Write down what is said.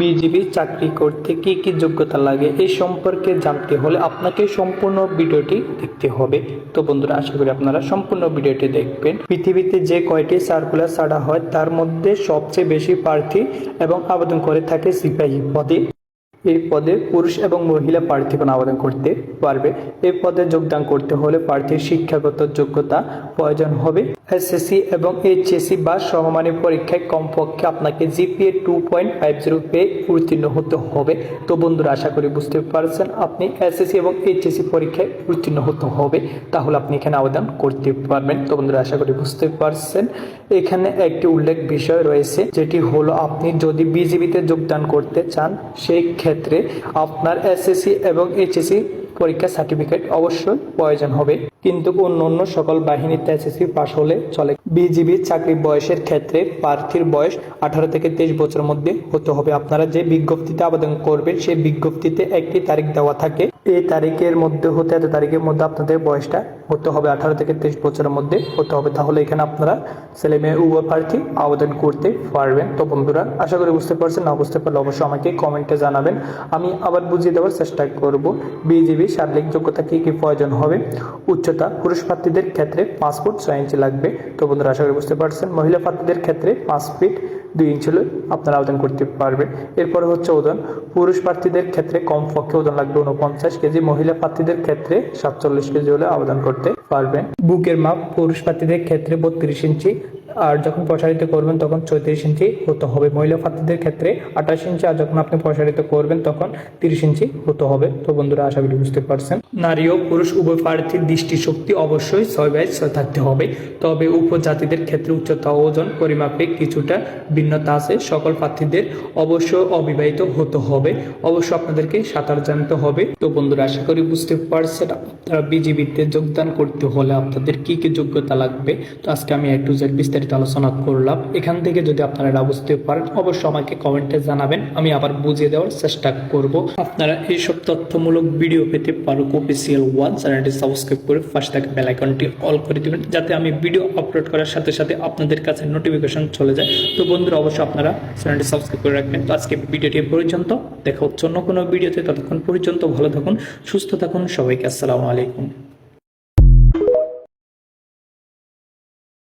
BGB চাকরি করতে কি কি যোগ্যতা লাগে, এই সম্পর্কে জানতে হলে আপনাকে সম্পূর্ণ ভিডিওটি দেখতে হবে। তো বন্ধুরা, আশা করি আপনারা সম্পূর্ণ ভিডিওটি দেখবেন। পৃথিবীতে যে কয়টি সার্কুলার ছাড়া হয়, তার মধ্যে সবচেয়ে বেশি প্রার্থী এবং আবেদন করে থাকে সিপাহী পদে। এই পদে পুরুষ এবং মহিলা প্রার্থীগণ আবেদন করতে পারবে। এই পদে যোগদান করতে হলে প্রার্থীর শিক্ষাগত যোগ্যতা প্রয়োজন হবে। এসএসসি এবং এইচএসসি বা সমমানের পরীক্ষায় কমপক্ষে আপনাকে GPA two point five zero পেয়ে উত্তীর্ণ হতে হবে। তো বন্ধুরা, আশা করি বুঝতে পারছেন, আপনি এসএসসি এবং এইচএসসি পরীক্ষায় উত্তীর্ণ হতে হবে, তাহলে আপনি এখানে আবেদন করতে পারবেন। তো বন্ধুরা, আশা করি বুঝতে পারছেন। এখানে একটি উল্লেখ বিষয় রয়েছে, যেটি হলো আপনি যদি বিজিবিতে যোগদান করতে চান, সেই ক্ষেত্রে আপনার এসএসসি এবং এইচএসসি পরীক্ষা সার্টিফিকেট অবশ্যই প্রয়োজন হবে। কিন্তু অন্য অন্য সকল বাহিনীতে এসএসসি পাশ হলে চলে। বিজিবি চাকরি বয়সের ক্ষেত্রে প্রার্থীর বয়স আঠারো থেকে তেইশ বছরের মধ্যে হতে হবে। আপনারা যে বিজ্ঞপ্তিতে আবেদন করবেন, সেই বিজ্ঞপ্তিতে একটি তারিখ দেওয়া থাকে। এই তারিখের মধ্যে হতে, এত তারিখের মধ্যে আপনাদের বয়সটা হতে হবে, আঠারো থেকে তেইশ বছরের মধ্যে হতে হবে। তাহলে এখানে আপনারা ছেলে মেয়ে, উভয় প্রার্থী আবেদন করতে পারবেন। তো বন্ধুরা, আশা করি বুঝতে পারছেন, না বুঝতে পারলে অবশ্যই আমাকে কমেন্টে জানাবেন। আমি আবার বুঝিয়ে দেওয়ার চেষ্টা করব। বিজিবি শারীরিক যোগ্যতা কী কী প্রয়োজন হবে? উচ্চতা, পুরুষ প্রার্থীদের ক্ষেত্রে পাসপোর্ট ছয় ইঞ্চি লাগবে। তো বন্ধুরা, আশা করি বুঝতে পারছেন, মহিলা প্রার্থীদের ক্ষেত্রে পাঁচ ফিট দুই ইঞ্চি হলে আপনারা আবেদন করতে পারবে। এরপরে হচ্ছে ওজন। পুরুষ প্রার্থীদের ক্ষেত্রে কমপক্ষে ওজন লাগবে উনপঞ্চাশ কেজি, মহিলা প্রার্থীদের ক্ষেত্রে সাতচল্লিশ কেজি হলে আবেদন করতে পারবেন বুকের মাপ, পুরুষ প্রার্থীদের ক্ষেত্রে বত্রিশ ইঞ্চি আর যখন প্রসারিত করবেন, তখন চৌত্রিশ ইঞ্চি হতে হবে। মহিলা প্রার্থীদের ক্ষেত্রে আঠাশ ইঞ্চি, আর যখন আপনি প্রসারিত করবেন, তখন তিরিশ ইঞ্চি হতে হবে। তো বন্ধুরা, আশা করি বুঝতে পারছেন। নারী ও পুরুষ, উভয় প্রার্থীর দৃষ্টিশক্তি অবশ্যই ছয় বাই ছয় থাকতে হবে। তবে উপজাতিদের ক্ষেত্রে উচ্চতা, ওজন, পরিমাপে কিছুটা ভিন্নতা আছে। সকল প্রার্থীদের অবশ্য অবিবাহিত হতে হবে। অবশ্য আপনাদেরকে সাঁতার জানতে হবে। তো বন্ধুরা, আশা করি বুঝতে পারছেন। আপনারা বিজিবিতে যোগদান করতে হলে আপনাদের কি কি যোগ্যতা লাগবে? তো আজকে আমি একটু বিস্তারিত আলোচনা করলাম। এখান থেকে যদি আপনারা বুঝতে পারেন, অবশ্যই আমাকে কমেন্টে জানাবেন। আমি আবার বুঝিয়ে দেওয়ার চেষ্টা করব। আপনারা এইসব তথ্যমূলক ভিডিও পেতে পারুক অফিসিয়াল ওয়ান চ্যানেলটি সাবস্ক্রাইব করে ফার্স্ট থাকা বেল আইকনটি অল করে দিবেন, যাতে আমি ভিডিও আপলোড করার সাথে সাথে আপনাদের কাছে নোটিফিকেশন চলে যায়। তো বন্ধুরা, অবশ্যই আপনারা চ্যানেলটি সাবস্ক্রাইব করে রাখবেন। তো আজকে ভিডিওটি পর্যন্ত। দেখা হচ্ছে অন্য কোনো ভিডিওতে। ততক্ষণ পর্যন্ত ভালো থাকুন, সুস্থ থাকুন। সবাইকে আসসালামু আলাইকুম।